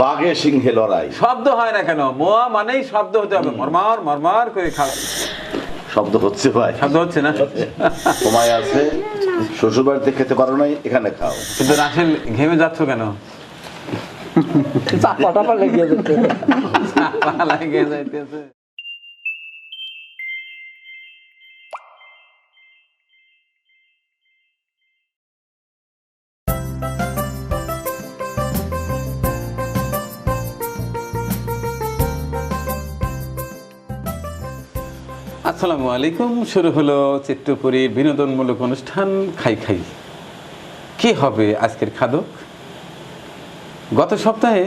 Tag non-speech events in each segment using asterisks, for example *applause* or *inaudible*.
বাঘে সিংহে লড়াই। শব্দ হয় না কেন? মোয়া মানেই শব্দ হতে হবে। মরমার মরমার করে খাওয়া শব্দ হচ্ছে ভাই। শব্দ হচ্ছে না? তোমায় আছে শ্বশুর বাড়িতে খেতে পারো নাই এখানে খাও। কিন্তু রাসেল ঘেমে যাচ্ছ কেন? চাপা টাপা লেগে যাচ্ছে লাগে যাইতেছে। আসসালামু আলাইকুম। শুরু হলো চিত্রপুরীর বিনোদনমূলক অনুষ্ঠান খাই খাই। কি হবে আজকের খাদক? গত সপ্তাহে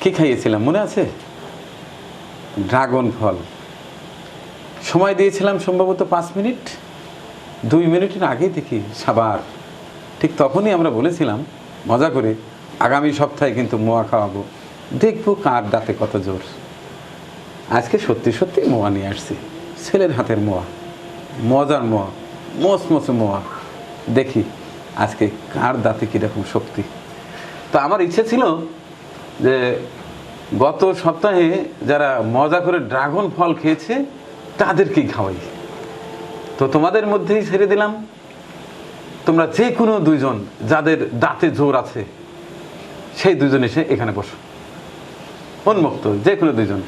কি খাইয়েছিলাম? মনে আছে? ড্রাগন ফল। সময় দিয়েছিলাম সম্ভবত পাঁচ মিনিট, দুই মিনিটের আগে দেখি সাবার। ঠিক তখনই আমরা বলেছিলাম, মজা করে আগামী সপ্তাহে কিন্তু মোয়া খাওয়াবো। দেখব কার দাঁতে কত জোর। আজকে সত্যি সত্যি মোয়া নিয়ে আসছি। ছেলের হাতের মোয়া। মজার মোয়া। মস মসে মোয়া। দেখি আজকে কার দাঁতে কীরকম শক্তি। তো আমার ইচ্ছে ছিল যে গত সপ্তাহে যারা মজা করে ড্রাগন ফল খেয়েছে, তাদেরকেই খাওয়াই। তো তোমাদের মধ্যেই ছেড়ে দিলাম। তোমরা যে কোনো দুইজন যাদের দাঁতে জোর আছে, সেই দুজন এসে এখানে বসো। উন্মুক্ত যে কোনো দুইজন।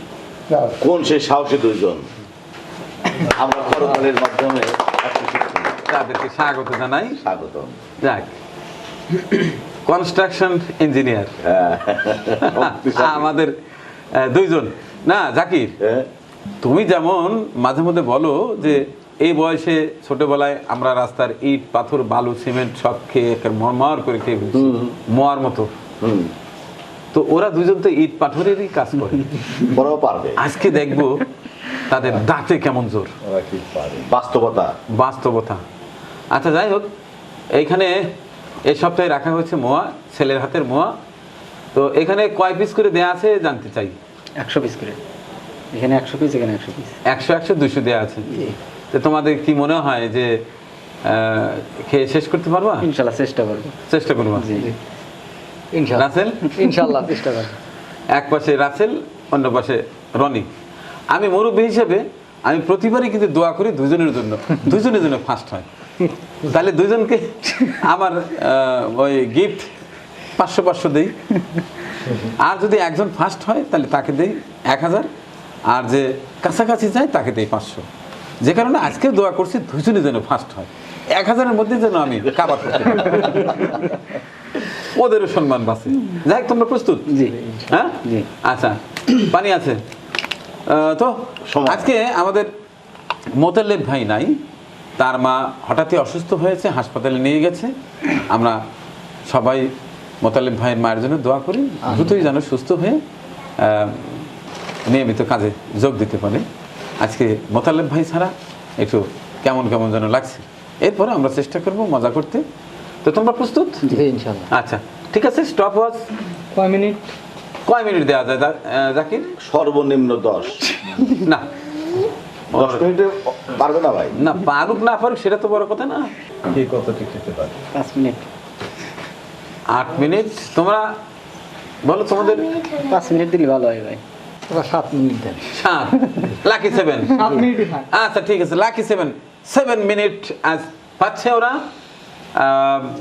কোন সেই সাহসী দুইজন? আমরা করতালের মাধ্যমে তাদেরকে স্বাগত জানাই। স্বাগত। যাক কনস্ট্রাকশন ইঞ্জিনিয়ার *laughs* আমাদের দুইজন। না জাকির হ্যাঁ, তুমি যেমন মাঝে মধ্যে বলো যে এই বয়সে ছোটবেলায় আমরা রাস্তার ইট পাথর বালু সিমেন্ট সব খেয়ে মরমর করে খেয়ে। মোয়ার মতো। তো ওরা দুজন তো ইট পাথরেরই কাজ করে। ওরাও পারবে। আজকে দেখব তাদের দাঁতে কেমন জোর। বাস্তবতা। বাস্তবতা। আচ্ছা যাই হোক এইখানে এই সপ্তাহে রাখা হয়েছে মোয়া ছেলের হাতের মোয়া। তো এখানে কয় পিস করে দেয়া আছে জানতে চাই? একশো পিস করে। এখানে একশো পিস এখানে একশো পিস একশো একশো দুশো দেওয়া আছে। তো তোমাদের কি মনে হয় যে খেয়ে শেষ করতে পারবা? ইনশাল্লাহ চেষ্টা করব। চেষ্টা করবা। জি। রাসেল? ইনশাল্লাহ চেষ্টা করব এক পাশে রাসেল অন্য পাশে রনি। আমি মুরব্বী হিসেবে আমি প্রতিবারই কিন্তু দোয়া করি দুজনের জন্য। দুজনের জন্য ফার্স্ট হয়। তাহলে দুজনকে আমার ওই গিফট পাঁচশো পাঁচশো দিই। আর যদি একজন ফার্স্ট হয় তাহলে তাকে দেই এক হাজার। আর যে কাছাকাছি যায় তাকে দেই পাঁচশো। যে কারণে আজকে দোয়া করছি দুজনের যেন ফার্স্ট হয়। এক হাজারের মধ্যে যেন আমি কাবার করতে। ওদেরও সম্মান বাঁচে। যাই হোক, তোমরা প্রস্তুত? জি। হ্যাঁ? জি। আচ্ছা পানি আছে। তো আজকে আমাদের মোতালেব ভাই নাই। তার মা হঠাৎই অসুস্থ হয়েছে হাসপাতালে নিয়ে গেছে। আমরা সবাই মোতাল্লেব ভাইয়ের মায়ের জন্য দোয়া করি দ্রুতই যেন সুস্থ হয়ে নিয়মিত কাজে যোগ দিতে পারে। আজকে মোতালেব ভাই ছাড়া একটু কেমন কেমন যেন লাগছে। এরপরে আমরা চেষ্টা করব মজা করতে। তো তোমরা প্রস্তুত? আচ্ছা ঠিক আছে স্টপ ওয়াচ কয় মিনিট? কয় মিনিট দেওয়া যায় জাকির? সর্বনিম্ন দশ। না। দশ মিনিটে পারবে না ভাই। না পারুক না পারুক সেটা তো বড় কথা না। কি কতটি খেতে পারে? পাঁচ মিনিট। আট মিনিট। তোমরা বলো তোমাদের পাঁচ মিনিট দিলে ভালো হয় ভাই। সাত মিনিট দেন। সাত। লাকি সেভেন সাত মিনিটই থাক। আচ্ছা ঠিক আছে লাকি সেভেন সেভেন মিনিট আজ পাচ্ছে ওরা।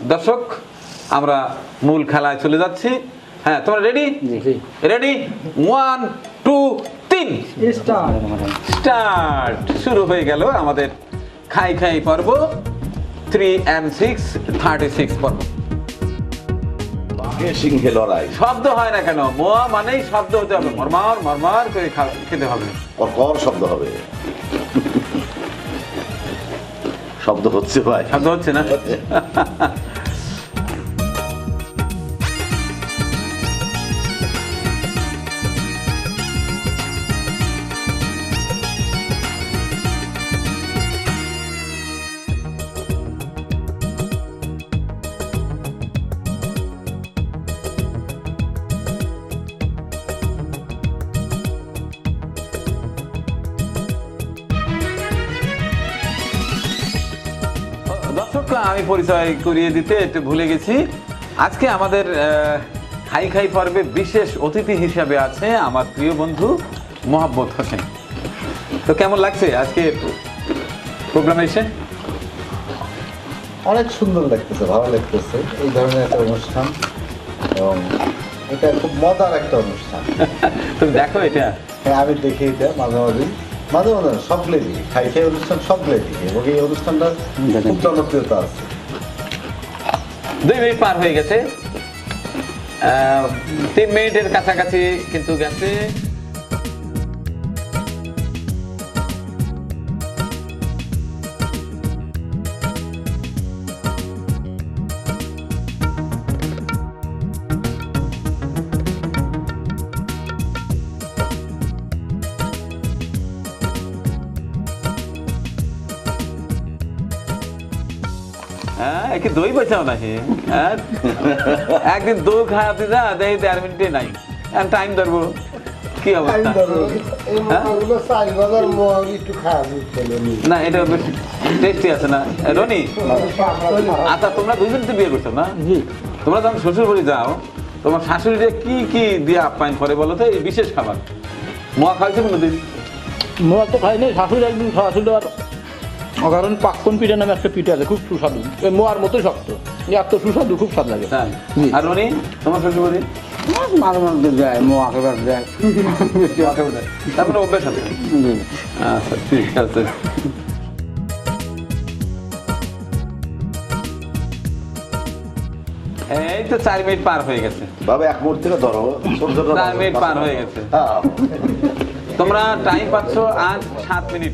দর্শক আমরা মূল খেলায় চলে যাচ্ছি। হ্যাঁ তোমরা রেডি রেডি ওয়ান টু তিন। স্টার্ট শুরু হয়ে গেল আমাদের খাই খাই পর্ব। Three and six thirty six পর্ব। সিংহে লড়াই। শব্দ হয় না কেন? মোয়া মানেই শব্দ হতে হবে। মরমার মরমার করে খা- খেতে হবে। কর শব্দ হবে। শব্দ হচ্ছে ভাই। শব্দ হচ্ছে না? *laughs* আমি পরিচয় করিয়ে দিতে একটু ভুলে গেছি। আজকে আমাদের খাই খাই পর্বে বিশেষ অতিথি হিসাবে আছে আমার প্রিয় বন্ধু মোহাম্মদ হোসেন। তো কেমন লাগছে আজকে প্রোগ্রামে এসে? অনেক সুন্দর লাগতেছে ভালো লাগতেছে। এই ধরনের একটা অনুষ্ঠান এবং এটা খুব মজার একটা অনুষ্ঠান। *laughs* তুমি দেখো এটা। হ্যাঁ আমি দেখি এটা মাঝে মাঝে মাঝে মাঝে সকলে সবগুলোই খাই খাই অনুষ্ঠান সকলে দেখি এবং এই অনুষ্ঠানটা খুব জনপ্রিয়তা আছে। দুই মিনিট পার হয়ে গেছে। আহ, তিন মিনিটের কাছাকাছি কিন্তু গেছে। হ্যাঁ একে দই বাঁচাও নাকি হ্যাঁ? একদিন দই খাওয়া দিদা দেখি দেড় মিনিটে নাই। টাইম ধরবো। কি অবস্থা? হ্যাঁ? না। এটা বেশ টেস্টি আছে না? রনি? আচ্ছা তোমরা দুজন তো বিয়ে করছ না? তোমরা যখন শ্বশুর বাড়ি যাও তোমার শাশুড়িটা কি কি দিয়ে আপ্যায়ন করে বলো তো? এই বিশেষ খাবার। মোয়া খাইছে কোনোদিন? মোয়া তো খাইনি শাশুড়ি একদিন খাওয়াছিল আর অকারণ পাক্কন পিঠা নামে একটা পিঠা আছে খুব সুস্বাদু। মোয়ার মতো শক্ত। এত সুস্বাদু খুব স্বাদ লাগে। আর রনি? তোমার শ্বশুর বাড়ি মাঝে মাঝে যায় মোয়া একেবারে *laughs* যায়। তারপরে অভ্যেস আচ্ছা ঠিক আছে। এই তো চার মিনিট পার হয়ে গেছে। বাবা এক মুহূর্ত থেকে ধরো চার মিনিট পার হয়ে গেছে। হ্যাঁ। তোমরা টাইম পাচ্ছ আজ সাত মিনিট।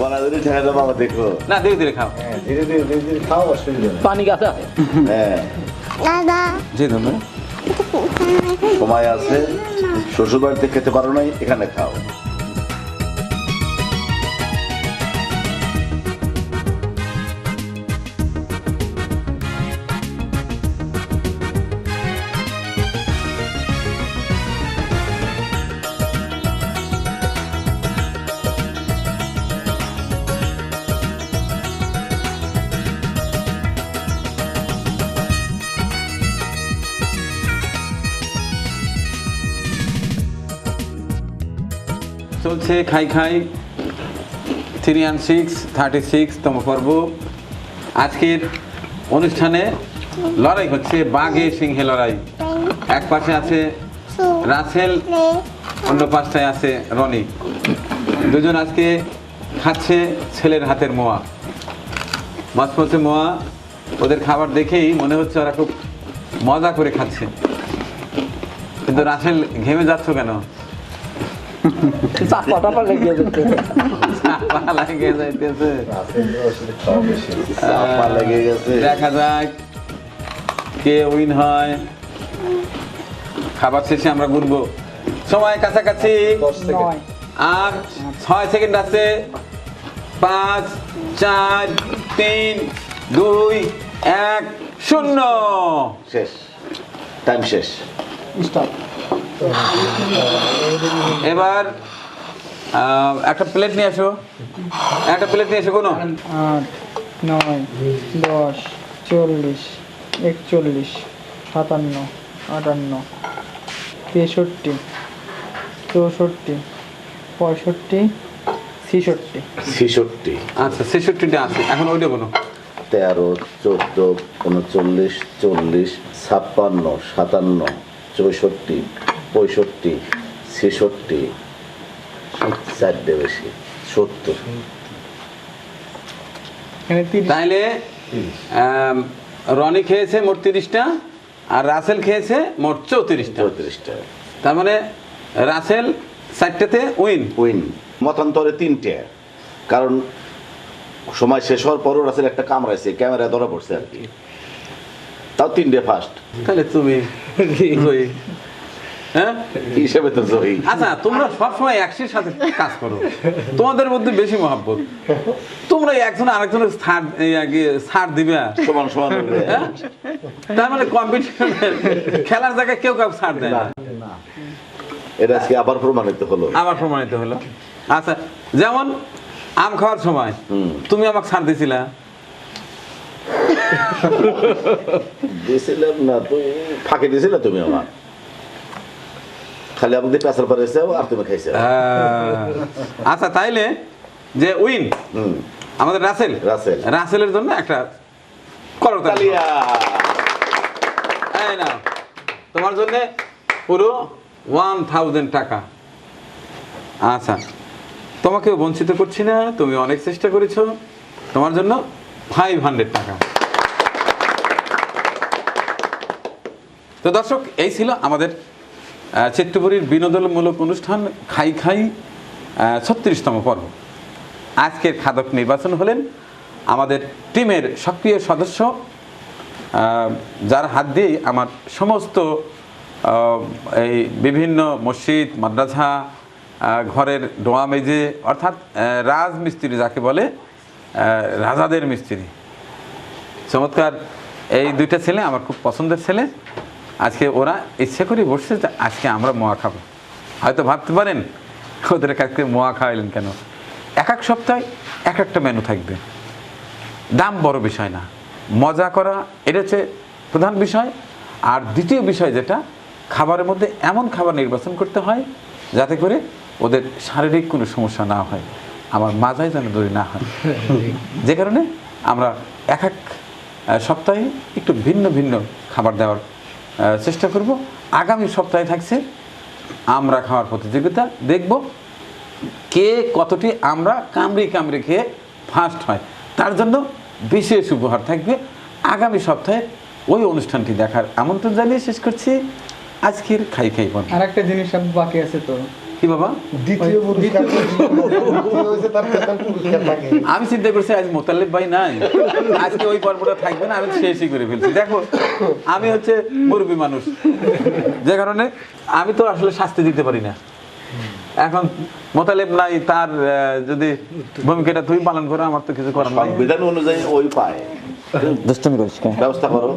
গলা ধরে ঠেকা দাও বাবা দেখো। না ধীরে ধীরে খাও। হ্যাঁ ধীরে ধীরে ধীরে ধীরে খাও অসুবিধা নেই। পানি গাছে আছে? হ্যাঁ। জি ধন্যবাদ। সময় আছে শ্বশুর বাড়িতে খেতে পারো নাই এখানে খাও। চলছে, খাই খাই। Three and six thirty six তম পর্ব। আজকের অনুষ্ঠানে লড়াই হচ্ছে, বাঘে সিংহে লড়াই। এক পাশে আছে রাসেল, অন্য পাশটায় আছে রনি। দুজন আজকে খাচ্ছে ছেলের হাতের মোয়া। মাছ পড়ছে মোয়া। ওদের খাবার দেখেই মনে হচ্ছে ওরা খুব মজা করে খাচ্ছে। কিন্তু রাসেল ঘেমে যাচ্ছ কেন? চাপা টাপা লেগে যাচ্ছে চাপা লাগে যাইতেছে চাপা লেগে গেছে দেখা যাক কে উইন হয়। খাবার শেষে আমরা ঘুরবো। সময় কাছাকাছি। আর ছয় সেকেন্ড আছে। পাঁচ চার তিন দুই এক শূন্য। শেষ। টাইম শেষ। এবার একটা প্লেট নিয়ে আসো একটা প্লেট নিয়ে এসো কোনো? আট নয় দশ চল্লিশ একচল্লিশ সাতান্ন আটান্ন তেষট্টি চৌষট্টি পঁয়ষট্টি ছেষট্টি। ছেষট্টি। আচ্ছা ছেষট্টিটা আছে এখন ওইটা কোনো তেরো চোদ্দ উনচল্লিশ চল্লিশ ছাপ্পান্ন সাতান্ন চৌষট্টি। পঁয়ষট্টি ছেষট্টি চারটে বেশি সত্তর। আম, রনি খেয়েছে মোট তিরিশটা আর রাসেল খেয়েছে মোট চৌত্রিশটা। চৌত্রিশটা। তার মানে রাসেল চারটেতে উইন। উইন। মতান্তরে তিনটে। কারণ সময় শেষ হওয়ার পরও রাসেল একটা কামড়াইছে ক্যামেরা ধরা পড়ছে আর কি। তাও তিনটে ফার্স্ট তাহলে তুমি। *laughs* হ্যাঁ? হিসেবে তো জয়ী আচ্ছা তোমরা সবসময় একসের সাথে কাজ করো। তোমাদের মধ্যে বেশি মহাব্বত। তোমরা একজন আরেকজনের ছাড় এই ছাড় দিবে। সমান সমান হ্যাঁ? তার মানে খেলার জায়গায় কেউ কাউ ছাড় দেয় না। এটা আজকে আবার প্রমাণিত হলো। আবার প্রমাণিত হলো। আচ্ছা যেমন আম খাওয়ার সময়। তুমি আমাকে ছাড় দিছিলা। দিয়েছিলাম না তুই ফাঁকে দিয়েছিলে তুমি আমার খালি আমাদের পেছাল পরে এসে আর তুমি খাইছে। আচ্ছা তাইলে যে উইন আমাদের রাসেল। রাসেল। রাসেলের জন্য একটা করতালি। তালিয়া এই নাও তোমার জন্য পুরো ওয়ান থাউজেন্ড টাকা। আচ্ছা তোমাকেও বঞ্চিত করছি না তুমি অনেক চেষ্টা করেছ। তোমার জন্য ফাইভ হান্ড্রেড টাকা। তো দর্শক এই ছিল আমাদের চিত্তপুরীর বিনোদনমূলক অনুষ্ঠান খাই খাই ছত্রিশতম পর্ব। আজকের খাদক নির্বাচন হলেন আমাদের টিমের সক্রিয় সদস্য যার হাত দিয়েই আমার সমস্ত এই বিভিন্ন মসজিদ, মাদ্রাসা ঘরের ডোয়া মেজে, অর্থাৎ রাজমিস্ত্রি যাকে বলে রাজাদের মিস্ত্রি। চমৎকার, এই দুইটা ছেলে আমার খুব পছন্দের ছেলে। আজকে ওরা ইচ্ছে করে বসছে যে আজকে আমরা মোয়া খাব। হয়তো ভাবতে পারেন ওদের কাছে মোয়া খাওয়াইলেন কেন? এক এক সপ্তাহে এক একটা মেনু থাকবে। দাম বড় বিষয় না। মজা করা এটা হচ্ছে প্রধান বিষয়। আর দ্বিতীয় বিষয় যেটা খাবারের মধ্যে এমন খাবার নির্বাচন করতে হয় যাতে করে ওদের শারীরিক কোনো সমস্যা না হয় আমার মাজায় যেন দড়ি না হয়। *laughs* যে কারণে আমরা এক এক সপ্তাহে একটু ভিন্ন ভিন্ন খাবার দেওয়ার চেষ্টা করব। আগামী সপ্তাহে থাকছে আমরা খাওয়ার প্রতিযোগিতা। দেখব কে কতটি আমরা কামড়ে কামড়ে খেয়ে ফার্স্ট হয়। তার জন্য বিশেষ উপহার থাকবে। আগামী সপ্তাহে ওই অনুষ্ঠানটি দেখার আমন্ত্রণ জানিয়ে শেষ করছি। আজকের খাই খাই আর একটা জিনিস বাকি আছে তো। কি বাবা? আমি চিন্তা করছি আজ মোতালেব ভাই নাই। আজকে ওই পর্বটা থাকবে না আমি শেষই করে ফেলছি। দেখো আমি হচ্ছে মুরব্বী মানুষ। যে কারণে আমি তো আসলে শাস্তি দিতে পারি না। এখন মোতালেব নাই তার যদি ভূমিকাটা তুই পালন করো আমার তো কিছু করার নাই। সংবিধান অনুযায়ী ওই পায়। দুষ্টমি করিস ব্যবস্থা করো।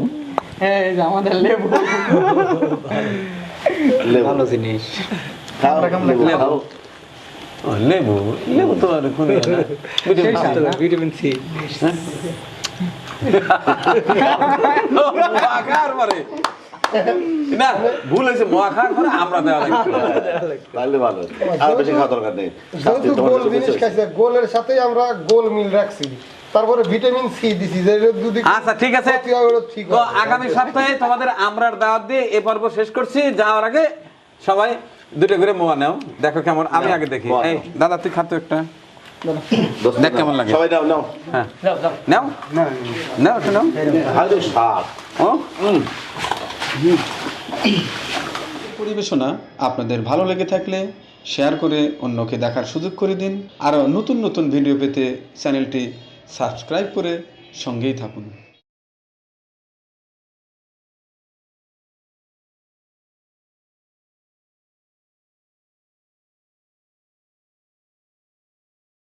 হ্যাঁ আমাদের লেবু। লেবু। ভালো জিনিস। লেবু লেবু। তো আর কোনো ভিটামিন সি। ভিটামিন সি ও, মোয়া খাওয়ার পরে। না ভুল হয়েছে মোয়া খাওয়ার পরে আমরা দেওয়া লাগবে। *laughs* তাহলে ভালো। আর বেশি খাওয়া দরকার নেই। শাস্তি যেহেতু তোমার গোল জিনিস খাইছে গোলের সাথে আমরা গোল মিল রাখছি। তারপরে ভিটামিন সি দিছি আচ্ছা ঠিক আছে। আগামী সপ্তাহে তোমাদের আমরার দাওয়াত দিয়ে এ পর্ব শেষ করছি। যাওয়ার আগে সবাই দুটো করে মোয়া নাও দেখো কেমন আমি আগে দেখি। এই দাদা তুই খাতো একটা। দেখ নাও। কেমন লাগে। সবাই নাও নাও। হ্যাঁ। নাও নাও। একটু নাও। আরে স্বাদ। ও? পরিবেশনা আপনাদের ভালো লেগে থাকলে শেয়ার করে অন্যকে দেখার সুযোগ করে দিন। আরও নতুন নতুন ভিডিও পেতে চ্যানেলটি সাবস্ক্রাইব করে সঙ্গেই থাকুন।